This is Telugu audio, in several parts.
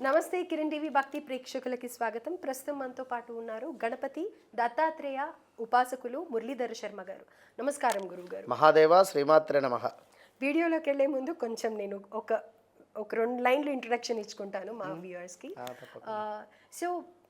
నమస్తే కిరణ్ టీవీ భక్తి ప్రేక్షకులకి స్వాగతం. ప్రస్తుతం మనతో పాటు ఉన్నారు గణపతి దత్తాత్రేయ ఉపాసకులు మురళీధర శర్మ గారు. నమస్కారం గురువు గారు మహాదేవ శ్రీమాత్రే నమ. వీడియోలోకి వెళ్ళే ముందు కొంచెం నేను ఒక ఒక రెండు లైన్లు ఇంట్రడక్షన్ ఇచ్చుకుంటాను మా వ్యూవర్స్కి సో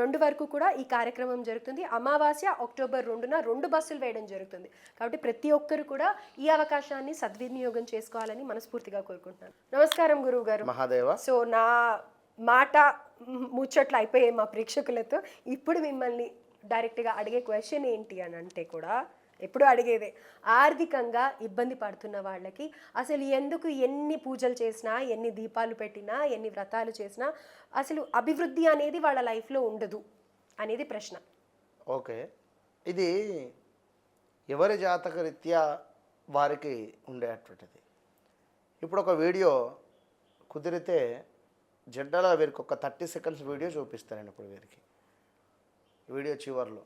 రెండు వరకు కూడా ఈ కార్యక్రమం జరుగుతుంది. అమావాస్య అక్టోబర్ రెండున రెండు బస్సులు వేయడం జరుగుతుంది. కాబట్టి ప్రతి ఒక్కరు కూడా ఈ అవకాశాన్ని సద్వినియోగం చేసుకోవాలని మనస్ఫూర్తిగా కోరుకుంటున్నాను. నమస్కారం గురువు గారు మహాదేవ. సో నా మాట ముచ్చట్లు అయిపోయాయి మా ప్రేక్షకులతో. ఇప్పుడు మిమ్మల్ని డైరెక్ట్గా అడిగే క్వశ్చన్ ఏంటి అని అంటే కూడా ఎప్పుడు అడిగేదే. ఆర్థికంగా ఇబ్బంది పడుతున్న వాళ్ళకి అసలు ఎందుకు ఎన్ని పూజలు చేసినా ఎన్ని దీపాలు పెట్టినా ఎన్ని వ్రతాలు చేసినా అసలు అభివృద్ధి అనేది వాళ్ళ లైఫ్లో ఉండదు అనేది ప్రశ్న. ఓకే. ఇది ఎవరి జాతక రీత్యా వారికి ఉండేటువంటిది ఇప్పుడు ఒక వీడియో కుదిరితే జెండాలో వీరికి ఒక థర్టీ సెకండ్స్ వీడియో చూపిస్తారండి ఇప్పుడు వీరికి. వీడియో చివరిలో.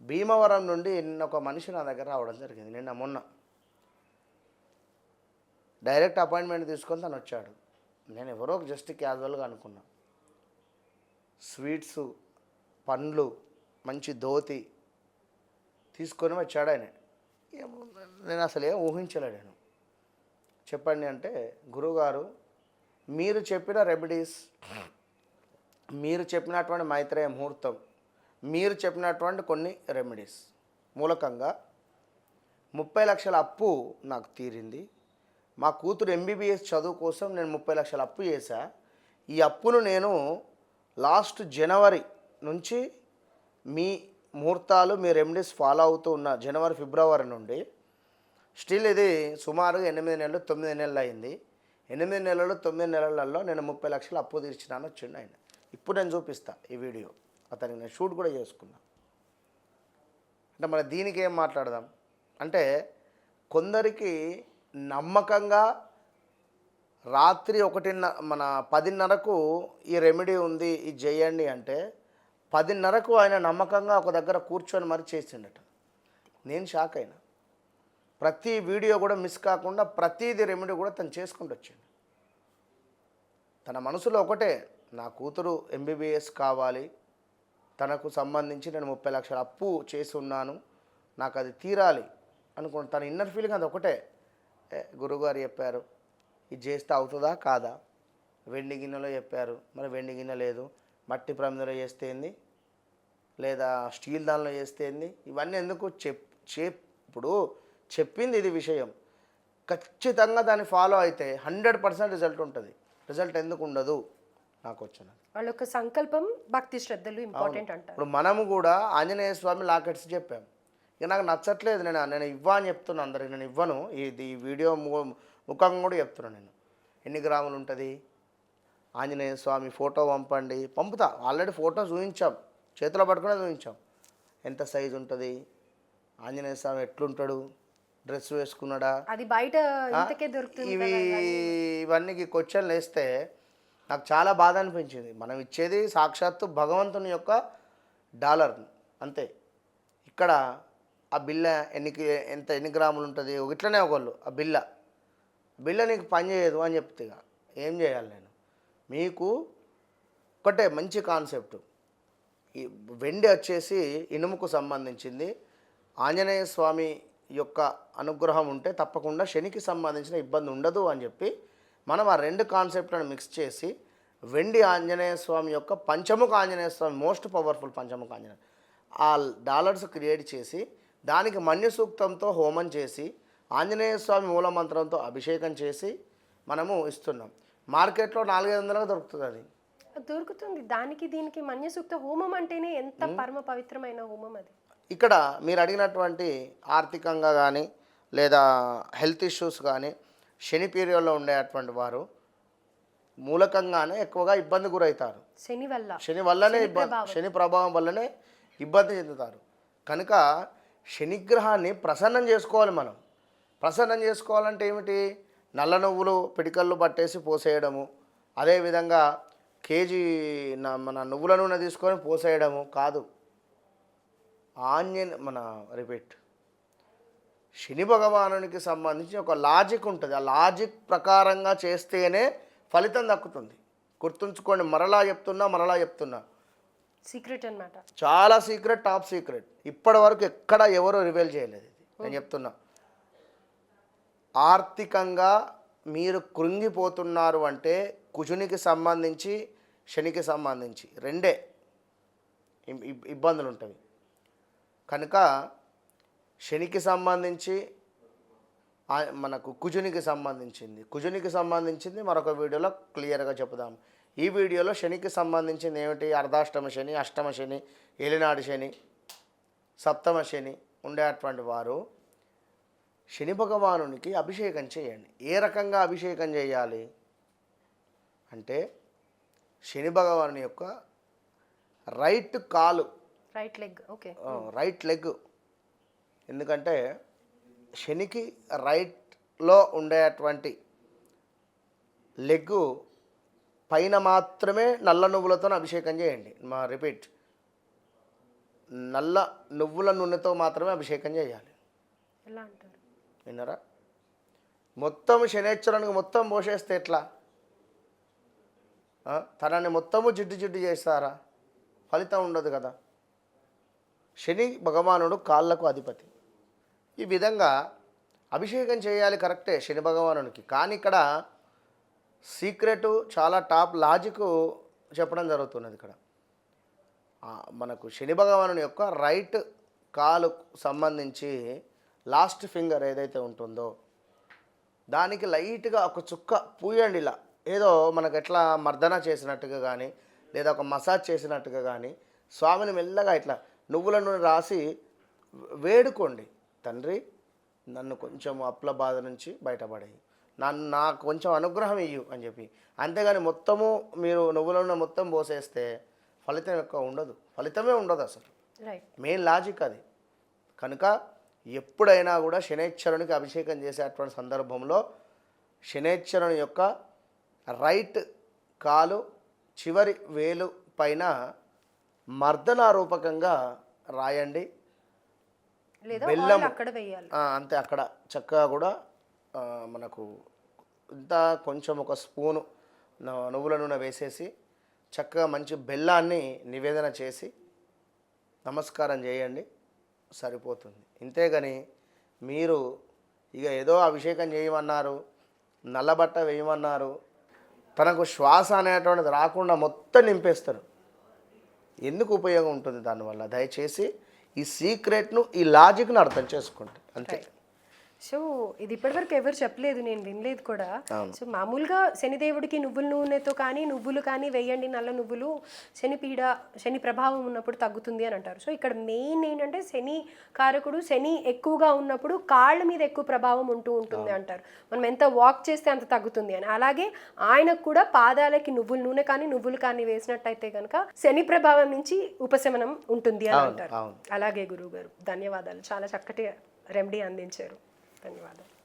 భీమవరం నుండి నిన్న ఒక మనిషి నా దగ్గర రావడం జరిగింది నిన్న మొన్న. డైరెక్ట్ అపాయింట్మెంట్ తీసుకొని తను వచ్చాడు. నేను ఎవరో జస్ట్ క్యాజువల్గా అనుకున్నా. స్వీట్స్ పండ్లు మంచి ధోతి తీసుకొని వచ్చాడు ఆయన. నేను అసలు ఏం ఊహించలేడు నేను. చెప్పండి అంటే గురువుగారు మీరు చెప్పిన రెమెడీస్ మీరు చెప్పినటువంటి మైత్రేయ ముహూర్తం మీరు చెప్పినటువంటి కొన్ని రెమెడీస్ మూలకంగా ముప్పై లక్షల అప్పు నాకు తీరింది. మా కూతురు ఎంబీబీఎస్ చదువు కోసం నేను ముప్పై లక్షల అప్పు చేశా. ఈ అప్పును నేను లాస్ట్ జనవరి నుంచి మీ ముహూర్తాలు మీ రెమెడీస్ ఫాలో అవుతూ ఉన్న జనవరి ఫిబ్రవరి నుండి స్టిల్ ఇది సుమారుగా ఎనిమిది నెలలు తొమ్మిది నెలలు అయింది. ఎనిమిది నెలలు తొమ్మిది నెలలలో నేను ముప్పై లక్షలు అప్పు తీర్చినాను వచ్చిండు ఆయన ఇప్పుడు నేను చూపిస్తాను ఈ వీడియో అతనికి నేను షూట్ కూడా చేసుకున్నా. అంటే మరి దీనికి ఏం మాట్లాడదాం? అంటే కొందరికి నమ్మకంగా రాత్రి ఒకటిన్న మన పదిన్నరకు ఈ రెమెడీ ఉంది ఇది చేయండి అంటే పదిన్నరకు ఆయన నమ్మకంగా ఒక దగ్గర కూర్చొని మరి చేసిండట. నేను షాక్ అయినా. ప్రతి వీడియో కూడా మిస్ కాకుండా ప్రతిది రెమెడీ కూడా తను చేసుకుంటూ వచ్చాడు. తన మనసులో ఒకటే నా కూతురు ఎంబీబీఎస్ కావాలి తనకు సంబంధించి నేను ముప్పై లక్షల అప్పు చేసి ఉన్నాను నాకు అది తీరాలి అనుకున్న తన ఇన్నర్ ఫీలింగ్ అది ఒకటే. ఏ, గురువుగారు చెప్పారు ఇది చేస్తే అవుతుందా కాదా? వెండి గిన్నెలో చెప్పారు మరి వెండి గిన్నె లేదు మట్టి ప్రమిదలో చేస్తే ఏంది? లేదా స్టీల్ దానిలో చేస్తే ఏంది? ఇవన్నీ ఎందుకు చెప్ చెప్ ఇప్పుడు చెప్పింది ఇది విషయం. ఖచ్చితంగా దాన్ని ఫాలో అయితే హండ్రెడ్ పర్సెంట్ రిజల్ట్ ఉంటుంది. రిజల్ట్ ఎందుకు ఉండదు? నాకు వచ్చినది వాళ్ళ యొక్క సంకల్పం భక్తి శ్రద్ధలు ఇంపార్టెంట్ అంటారు. ఇప్పుడు మనము కూడా ఆంజనేయ స్వామి లాకెట్స్ చెప్పాం. ఇక నాకు నచ్చట్లేదు నేను నేను ఇవ్వ అని చెప్తున్నాను అందరికి నేను ఇవ్వను. ఇది ఈ వీడియో ముఖంగా కూడా చెప్తున్నాను నేను. ఎన్ని గ్రాములు ఉంటుంది? ఆంజనేయ స్వామి ఫోటో పంపండి. పంపుతా. ఆల్రెడీ ఫోటో చూపించాం. చేతిలో పట్టుకునే చూపించాం. ఎంత సైజు ఉంటుంది? ఆంజనేయ స్వామి ఎట్లుంటాడు? డ్రెస్ వేసుకున్నాడా? అది బయట ఇవి ఇవన్నీ క్వశ్చన్లు వేస్తే నాకు చాలా బాధ అనిపించింది. మనం ఇచ్చేది సాక్షాత్తు భగవంతుని యొక్క డాలర్. అంతే. ఇక్కడ ఆ బిల్ల ఎన్ని ఎంత ఎన్ని గ్రాములు ఉంటుంది ఇట్లనే ఒకళ్ళు ఆ బిల్ల. బిల్ల నీకు పని చేయదు అని చెప్తే ఏం చేయాలి నేను? మీకు ఒకటే మంచి కాన్సెప్ట్. ఈ వెండి వచ్చేసి ఇనుముకు సంబంధించింది. ఆంజనేయ స్వామి యొక్క అనుగ్రహం ఉంటే తప్పకుండా శనికి సంబంధించిన ఇబ్బంది ఉండదు అని చెప్పి మనం ఆ రెండు కాన్సెప్ట్లను మిక్స్ చేసి వెండి ఆంజనేయ స్వామి యొక్క పంచముఖ ఆంజనేయ స్వామి మోస్ట్ పవర్ఫుల్ పంచముఖ ఆంజనేయ. ఆ డాలర్స్ క్రియేట్ చేసి దానికి మన్యు సూక్తంతో హోమం చేసి ఆంజనేయ స్వామి మూలమంత్రంతో అభిషేకం చేసి మనము ఇస్తున్నాం. మార్కెట్లో నాలుగైదు వందలుగా దొరుకుతుంది అది. దొరుకుతుంది. దానికి దీనికి మన్యసూక్త హోమం అంటేనే ఎంత పరమ పవిత్రమైన హోమం అది. ఇక్కడ మీరు అడిగినటువంటి ఆర్థికంగా కానీ లేదా హెల్త్ ఇష్యూస్ కానీ శని పీరియడ్లో ఉండేటువంటి వారు మూలకంగానే ఎక్కువగా ఇబ్బంది గురవుతారు. శని వల్ల. శని వల్లనే ఇబ్బంది శని ప్రభావం వల్లనే ఇబ్బంది చెందుతారు. కనుక శనిగ్రహాన్ని ప్రసన్నం చేసుకోవాలి మనం. ప్రసన్నం చేసుకోవాలంటే ఏమిటి? నల్ల నువ్వులు పిడికళ్ళు పట్టేసి పోసేయడము. అదేవిధంగా కేజీ న- మన నువ్వుల నూనె తీసుకొని పోసేయడము కాదు. ఆన్యన్ మన రిపీట్. శని భగవానునికి సంబంధించి ఒక లాజిక్ ఉంటుంది. ఆ లాజిక్ ప్రకారంగా చేస్తేనే ఫలితం దక్కుతుంది. గుర్తుంచుకోండి మరలా చెప్తున్నా మరలా చెప్తున్నా. సీక్రెట్ అన్నమాట. చాలా సీక్రెట్ టాప్ సీక్రెట్. ఇప్పటి వరకు ఎక్కడ ఎవరు రివీల్ చేయలేదు. నేను చెప్తున్నా. ఆర్థికంగా మీరు కృంగిపోతున్నారు అంటే కుజునికి సంబంధించి శనికి సంబంధించి రెండే ఇబ్- ఇబ్- ఇబ్బందులు ఉంటాయి కనుక శనికి సంబంధించి మనకు కుజునికి సంబంధించింది. కుజునికి సంబంధించింది మరొక వీడియోలో క్లియర్గా చెప్పుదాం. ఈ వీడియోలో శనికి సంబంధించింది ఏమిటి? అర్ధాష్టమ శని అష్టమ శని ఏలినాడు శని సప్తమ శని ఉండేటువంటి వారు శని భగవానునికి అభిషేకం చేయండి. ఏ రకంగా అభిషేకం చేయాలి? అంటే శని భగవాను యొక్క రైట్ కాలు right leg okay. Right leg ఎందుకంటే శనికి రైట్లో ఉండేటువంటి లెగ్ పైన మాత్రమే నల్ల నువ్వులతో అభిషేకం చేయండి. మా రిపీట్. నల్ల నువ్వుల నూనెతో మాత్రమే అభిషేకం చేయాలి. ఎలా అంటారు? విన్నారా? మొత్తం శనేశ్వరునికి మొత్తం పోసేస్తే ఎట్లా? తనని మొత్తము జిడ్డు జిడ్డు చేస్తారా? ఫలితం ఉండదు కదా. శని భగవానుడు కాళ్ళకు అధిపతి. ఈ విధంగా అభిషేకం చేయాలి కరెక్టే శని భగవానునికి. కానీ ఇక్కడ సీక్రెట్ చాలా టాప్ లాజిక్ చెప్పడం జరుగుతున్నది ఇక్కడ. మనకు శని భగవానుని యొక్క రైట్ కాలు సంబంధించి లాస్ట్ ఫింగర్ ఏదైతే ఉంటుందో దానికి లైట్గా ఒక చుక్క పూయండి ఇలా. ఏదో మనకు ఎట్లా మర్దన చేసినట్టుగా కానీ లేదా ఒక మసాజ్ చేసినట్టుగా కానీ స్వామిని మెల్లగా ఇట్లా నువ్వుల నూనె రాసి వేడుకోండి. తండ్రి నన్ను కొంచెం అప్పుల బాధ నుంచి బయటపడేయి. నన్ను నాకు కొంచెం అనుగ్రహం ఇయ్యు అని చెప్పి. అంతేగాని మొత్తము మీరు నువ్వుల నూనె మొత్తం పోసేస్తే ఫలితం ఎక్కువ ఉండదు. ఫలితమే ఉండదు అసలు. మెయిన్ లాజిక్ అది. కనుక ఎప్పుడైనా కూడా శనేశ్వరునికి అభిషేకం చేసేటువంటి సందర్భంలో శనేశ్వరుని యొక్క రైట్ కాలు చివరి వేలు పైన మర్దనారూపకంగా రాయండి. Oil అక్కడ వేయాలి. అంతే అక్కడ చక్కగా కూడా మనకు ఇంత కొంచెం ఒక స్పూను నువ్వుల నూనె వేసేసి చక్కగా మంచి బెల్లాన్ని నివేదన చేసి నమస్కారం చేయండి సరిపోతుంది. ఇంతేగాని మీరు ఇక ఏదో అభిషేకం చేయమన్నారు నల్లబట్ట వేయమన్నారు తనకు శ్వాస అనేటువంటిది రాకుండా మొత్తం నింపేస్తారు. ఎందుకు ఉపయోగం ఉంటుంది దానివల్ల? దయచేసి ఈ సీక్రెట్ను ఈ లాజిక్ను అర్థం చేసుకోండి అంతే. సో ఇది ఇప్పటివరకు ఎవరు చెప్పలేదు నేను వినలేదు కూడా. సో మామూలుగా శనిదేవుడికి నువ్వుల నూనెతో కానీ నువ్వులు కానీ వేయండి నల్ల నువ్వులు శని పీడ శని ప్రభావం ఉన్నప్పుడు తగ్గుతుంది అని అంటారు. సో ఇక్కడ మెయిన్ ఏంటంటే శని కారకుడు శని ఎక్కువగా ఉన్నప్పుడు కాళ్ళ మీద ఎక్కువ ప్రభావం ఉంటూ ఉంటుంది అంటారు. మనం ఎంత వాక్ చేస్తే అంత తగ్గుతుంది అని. అలాగే ఆయనకు కూడా పాదాలకి నువ్వుల నూనె కానీ నువ్వులు కానీ వేసినట్టయితే కనుక శని ప్రభావం నుంచి ఉపశమనం ఉంటుంది అని అంటారు. అలాగే గురువు గారు ధన్యవాదాలు. చాలా చక్కటి రెమెడీ అందించారు. ధన్యవాదాలు.